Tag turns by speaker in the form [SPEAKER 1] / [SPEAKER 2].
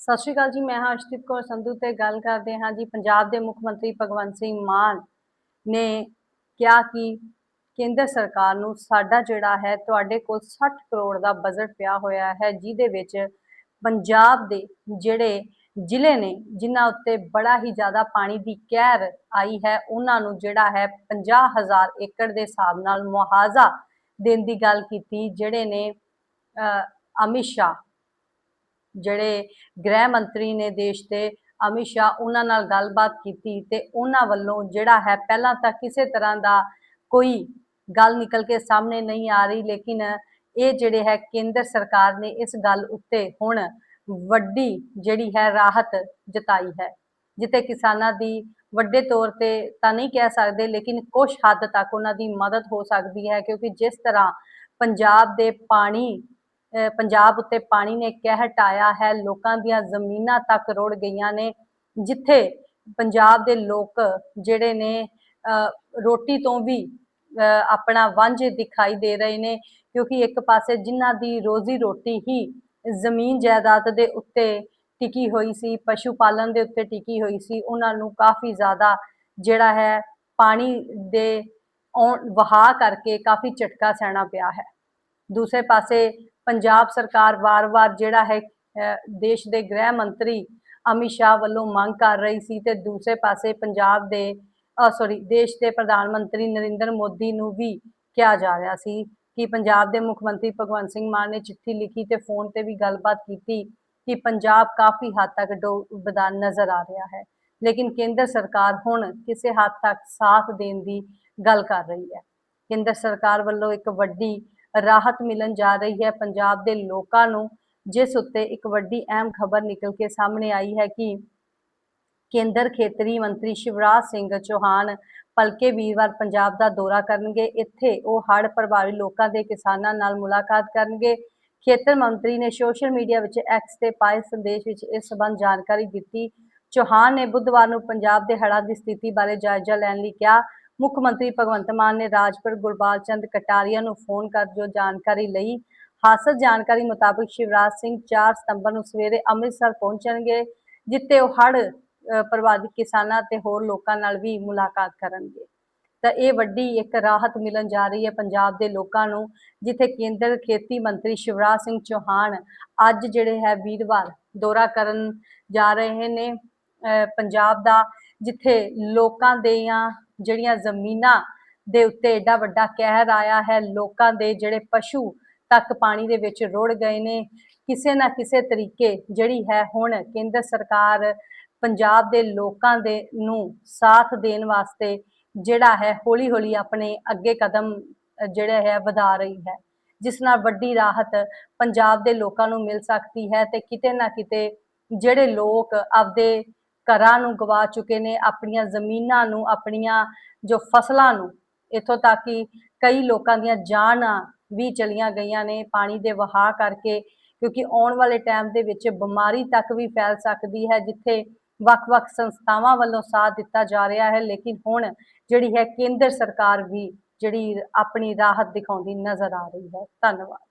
[SPEAKER 1] ਸਤਿ ਸ਼੍ਰੀ ਅਕਾਲ ਜੀ, ਮੈਂ ਹਾਂ ਅਰਸ਼ਦੀਪ ਕੌਰ ਸੰਧੂ ਤੇ ਗੱਲ ਕਰਦੇ ਹਾਂ ਜੀ, ਪੰਜਾਬ ਦੇ ਮੁੱਖ ਮੰਤਰੀ ਭਗਵੰਤ ਸਿੰਘ ਮਾਨ ਨੇ ਕਿਹਾ ਕਿ ਕੇਂਦਰ ਸਰਕਾਰ ਨੂੰ ਸਾਡਾ ਜਿਹੜਾ ਹੈ, ਤੁਹਾਡੇ ਕੋਲ 60 ਕਰੋੜ ਦਾ ਬਜਟ ਪਿਆ ਹੋਇਆ ਹੈ, ਜਿਹਦੇ ਵਿੱਚ ਪੰਜਾਬ ਦੇ ਜਿਹੜੇ ਜ਼ਿਲ੍ਹੇ ਨੇ, ਜਿਨ੍ਹਾਂ ਉੱਤੇ ਬੜਾ ਹੀ ਜ਼ਿਆਦਾ ਪਾਣੀ ਦੀ ਕਹਿਰ ਆਈ ਹੈ, ਉਹਨਾਂ ਨੂੰ ਜਿਹੜਾ ਹੈ 50000 ਏਕੜ ਦੇ ਹਿਸਾਬ ਨਾਲ ਮੁਆਵਜ਼ਾ ਦੇਣ ਦੀ ਗੱਲ ਕੀਤੀ, ਜਿਹੜੇ ਨੇ ਅਮਿਤ ਸ਼ਾਹ ਜਿਹੜੇ ਗ੍ਰਹਿ ਮੰਤਰੀ ਨੇ ਦੇਸ਼ ਦੇ ਅਮਿਤ ਸ਼ਾਹ ਉਹਨਾਂ ਨਾਲ ਗੱਲਬਾਤ ਕੀਤੀ ਤੇ ਉਹਨਾਂ ਵੱਲੋਂ ਜਿਹੜਾ ਹੈ ਪਹਿਲਾਂ ਤਾਂ ਕਿਸੇ ਤਰ੍ਹਾਂ ਦਾ ਕੋਈ ਗੱਲ ਨਿਕਲ ਕੇ ਸਾਹਮਣੇ ਨਹੀਂ ਆ ਰਹੀ, ਲੇਕਿਨ ਇਹ ਜਿਹੜੇ ਹੈ ਕੇਂਦਰ ਸਰਕਾਰ ਨੇ ਇਸ ਗੱਲ ਉੱਤੇ ਹੁਣ ਵੱਡੀ ਜਿਹੜੀ ਹੈ ਰਾਹਤ ਜਤਾਈ ਹੈ, ਜਿੱਥੇ ਕਿਸਾਨਾਂ ਦੀ ਵੱਡੇ ਤੌਰ ਤੇ ਤਾਂ ਨਹੀਂ ਕਹਿ ਸਕਦੇ, ਲੇਕਿਨ ਕੁਝ ਹੱਦ ਤੱਕ ਉਹਨਾਂ ਦੀ ਮਦਦ ਹੋ ਸਕਦੀ ਹੈ, ਕਿਉਂਕਿ ਜਿਸ ਤਰ੍ਹਾਂ ਪੰਜਾਬ ਦੇ ਪਾਣੀ ਪੰਜਾਬ ਉੱਤੇ ਪਾਣੀ ਨੇ ਕਹਿ ਹਟਾਇਆ ਹੈ, ਲੋਕਾਂ ਦੀਆਂ ਜ਼ਮੀਨਾਂ ਤੱਕ ਰੁੜ ਗਈਆਂ ਨੇ, ਜਿੱਥੇ ਪੰਜਾਬ ਦੇ ਲੋਕ ਜਿਹੜੇ ਨੇ ਰੋਟੀ ਤੋਂ ਵੀ ਆਪਣਾ ਵਾਂਝੇ ਦਿਖਾਈ ਦੇ ਰਹੇ ਨੇ, ਕਿਉਂਕਿ ਇੱਕ ਪਾਸੇ ਜਿਨ੍ਹਾਂ ਦੀ ਰੋਜ਼ੀ ਰੋਟੀ ਹੀ ਜ਼ਮੀਨ ਜਾਇਦਾਦ ਦੇ ਉੱਤੇ ਟਿਕੀ ਹੋਈ ਸੀ, ਪਸ਼ੂ ਪਾਲਣ ਦੇ ਉੱਤੇ ਟਿਕੀ ਹੋਈ ਸੀ, ਉਹਨਾਂ ਨੂੰ ਕਾਫੀ ਜ਼ਿਆਦਾ ਜਿਹੜਾ ਹੈ ਪਾਣੀ ਦੇ ਆਉਣ ਵਹਾਅ ਕਰਕੇ ਕਾਫੀ ਝਟਕਾ ਸਹਿਣਾ ਪਿਆ ਹੈ। ਦੂਸਰੇ ਪਾਸੇ ਪੰਜਾਬ ਸਰਕਾਰ ਵਾਰ-ਵਾਰ ਜਿਹੜਾ ਹੈ ਦੇਸ਼ ਦੇ ਗ੍ਰਹਿ ਮੰਤਰੀ ਅਮਿਤ ਸ਼ਾਹ ਵੱਲੋਂ ਮੰਗ ਕਰ ਰਹੀ ਸੀ ਤੇ ਦੂਸਰੇ ਪਾਸੇ ਪੰਜਾਬ ਦੇ ਸੌਰੀ ਦੇਸ਼ ਦੇ ਪ੍ਰਧਾਨ ਮੰਤਰੀ ਨਰਿੰਦਰ ਮੋਦੀ ਨੂੰ ਵੀ ਕਿਹਾ ਜਾ ਰਿਹਾ ਸੀ ਕਿ ਪੰਜਾਬ ਦੇ ਮੁੱਖ ਮੰਤਰੀ ਭਗਵੰਤ ਸਿੰਘ ਮਾਨ ਨੇ ਚਿੱਠੀ ਲਿਖੀ ਤੇ ਫੋਨ ਤੇ ਵੀ ਗੱਲਬਾਤ ਕੀਤੀ ਕਿ ਪੰਜਾਬ ਕਾਫੀ ਹੱਦ ਤੱਕ ਡੁੱਬਦਾ ਨਜ਼ਰ ਆ ਰਿਹਾ ਹੈ। ਲੇਕਿਨ ਕੇਂਦਰ ਸਰਕਾਰ ਹੁਣ ਕਿਸੇ ਹੱਦ ਤੱਕ ਸਾਥ ਦੇਣ ਦੀ ਗੱਲ ਕਰ ਰਹੀ ਹੈ। ਕੇਂਦਰ ਸਰਕਾਰ ਵੱਲੋਂ ਇੱਕ ਵੱਡੀ ਰਾਹਤ ਮਿਲਣ ਜਾ ਰਹੀ ਹੈ ਪੰਜਾਬ ਦੇ ਲੋਕਾਂ ਨੂੰ, ਜਿਸ ਉੱਤੇ ਇੱਕ ਵੱਡੀ ਅਹਿਮ ਖਬਰ ਨਿਕਲ ਕੇ ਸਾਹਮਣੇ ਆਈ ਹੈ ਕਿ ਕੇਂਦਰ ਖੇਤਰੀ ਮੰਤਰੀ ਸ਼ਿਵਰਾਜ ਸਿੰਘ ਚੌਹਾਨ ਪਲਕੇ ਵੀਰਵਾਰ ਪੰਜਾਬ ਦਾ ਦੌਰਾ ਕਰਨਗੇ। ਇੱਥੇ ਉਹ ਹੜ੍ਹ ਪ੍ਰਭਾਵਿਤ ਲੋਕਾਂ ਦੇ ਕਿਸਾਨਾਂ ਨਾਲ ਮੁਲਾਕਾਤ ਕਰਨਗੇ। ਖੇਤਰ ਮੰਤਰੀ ਨੇ ਸੋਸ਼ਲ ਮੀਡੀਆ ਵਿੱਚ ਐਕਸ ਤੇ ਪਾਏ ਸੰਦੇਸ਼ ਵਿੱਚ ਇਸ ਸੰਬੰਧ ਜਾਣਕਾਰੀ ਦਿੱਤੀ। ਚੌਹਾਨ ਨੇ ਬੁੱਧਵਾਰ ਨੂੰ ਪੰਜਾਬ ਦੇ ਹੜ੍ਹਾਂ ਦੀ ਸਥਿਤੀ ਬਾਰੇ ਜਾਇਜ਼ਾ ਲੈਣ ਲਈ ਕਿਹਾ। ਮੁੱਖ ਮੰਤਰੀ ਭਗਵੰਤ ਮਾਨ ਨੇ ਰਾਜਪੁਰ ਗੁਰਬਾਲ ਚੰਦ ਕਟਾਰੀਆ ਨੂੰ ਫੋਨ ਕਰ ਜੋ ਜਾਣਕਾਰੀ ਲਈ ਹਾਸਲ ਜਾਣਕਾਰੀ ਮੁਤਾਬਕ ਸ਼ਿਵਰਾਜ ਸਿੰਘ 4 ਸਤੰਬਰ ਨੂੰ ਸਵੇਰੇ ਅੰਮ੍ਰਿਤਸਰ ਪਹੁੰਚਣਗੇ ਜਿੱਥੇ ਉਹ ਹੜ੍ਹ ਪ੍ਰਭਾਵਿਤ ਕਿਸਾਨਾਂ ਤੇ ਹੋਰ ਲੋਕਾਂ ਨਾਲ ਵੀ ਮੁਲਾਕਾਤ ਕਰਨਗੇ। ਤਾਂ ਇਹ ਵੱਡੀ ਇੱਕ ਰਾਹਤ ਮਿਲਣ ਜਾ ਰਹੀ ਹੈ ਪੰਜਾਬ ਦੇ ਲੋਕਾਂ ਨੂੰ ਜਿੱਥੇ ਕੇਂਦਰ ਖੇਤੀ ਮੰਤਰੀ ਸ਼ਿਵਰਾਜ ਸਿੰਘ ਚੌਹਾਨ ਅੱਜ ਜਿਹੜੇ ਹੈ ਵੀਰਵਾਰ ਦੌਰਾ ਕਰਨ ਜਾ ਰਹੇ ਨੇ ਅ, ਪੰਜਾਬ ਦਾ ਜਿੱਥੇ ਲੋਕਾਂ ਦੀਆਂ ਜਿਹੜੀਆਂ ਜ਼ਮੀਨਾਂ ਦੇ ਉੱਤੇ ਏਡਾ ਵੱਡਾ ਕਹਿਰ ਆਇਆ ਹੈ, ਲੋਕਾਂ ਦੇ ਜਿਹੜੇ ਪਸ਼ੂ ਤੱਕ ਪਾਣੀ ਦੇ ਵਿੱਚ ਰੁੜ ਗਏ ਨੇ, ਕਿਸੇ ਨਾ ਕਿਸੇ ਤਰੀਕੇ ਜਿਹੜੀ ਹੈ ਹੁਣ ਕੇਂਦਰ ਸਰਕਾਰ ਪੰਜਾਬ ਦੇ ਲੋਕਾਂ ਦੇ ਨੂੰ ਸਾਥ ਦੇਣ ਵਾਸਤੇ ਜਿਹੜਾ ਹੈ ਹੌਲੀ ਹੌਲੀ ਆਪਣੇ ਅੱਗੇ ਕਦਮ ਜਿਹੜਾ ਹੈ ਵਧਾ ਰਹੀ ਹੈ। ਜਿਸ ਨਾਲ ਵੱਡੀ ਰਾਹਤ ਪੰਜਾਬ ਦੇ ਲੋਕਾਂ ਨੂੰ ਮਿਲ ਸਕਦੀ ਹੈ ਤੇ ਕਿਤੇ ਨਾ ਕਿਤੇ ਜਿਹੜੇ ਲੋਕ ਆਪਦੇ ਘਰਾਂ ਨੂੰ ਗਵਾ ਚੁੱਕੇ ਨੇ, ਆਪਣੀਆਂ ਜ਼ਮੀਨਾਂ ਨੂੰ, ਆਪਣੀਆਂ ਜੋ ਫਸਲਾਂ ਨੂੰ, ਇਥੋਂ ਤੱਕ ਕਿ ਕਈ ਲੋਕਾਂ ਦੀਆਂ ਜਾਨਾਂ ਵੀ ਚਲੀਆਂ ਗਈਆਂ ਨੇ ਪਾਣੀ ਦੇ ਵਹਾਅ ਕਰਕੇ, ਕਿਉਂਕਿ ਆਉਣ ਵਾਲੇ ਟਾਈਮ ਦੇ ਵਿੱਚ ਬਿਮਾਰੀ ਤੱਕ ਵੀ ਫੈਲ ਸਕਦੀ ਹੈ, ਜਿੱਥੇ ਵੱਖ-ਵੱਖ ਸੰਸਥਾਵਾਂ ਵੱਲੋਂ ਸਾਥ ਦਿੱਤਾ ਜਾ ਰਿਹਾ ਹੈ, ਲੇਕਿਨ ਹੁਣ ਜਿਹੜੀ ਹੈ ਕੇਂਦਰ ਸਰਕਾਰ ਵੀ ਜਿਹੜੀ ਆਪਣੀ ਰਾਹਤ ਦਿਖਾਉਂਦੀ ਨਜ਼ਰ ਆ ਰਹੀ ਹੈ। ਧੰਨਵਾਦ।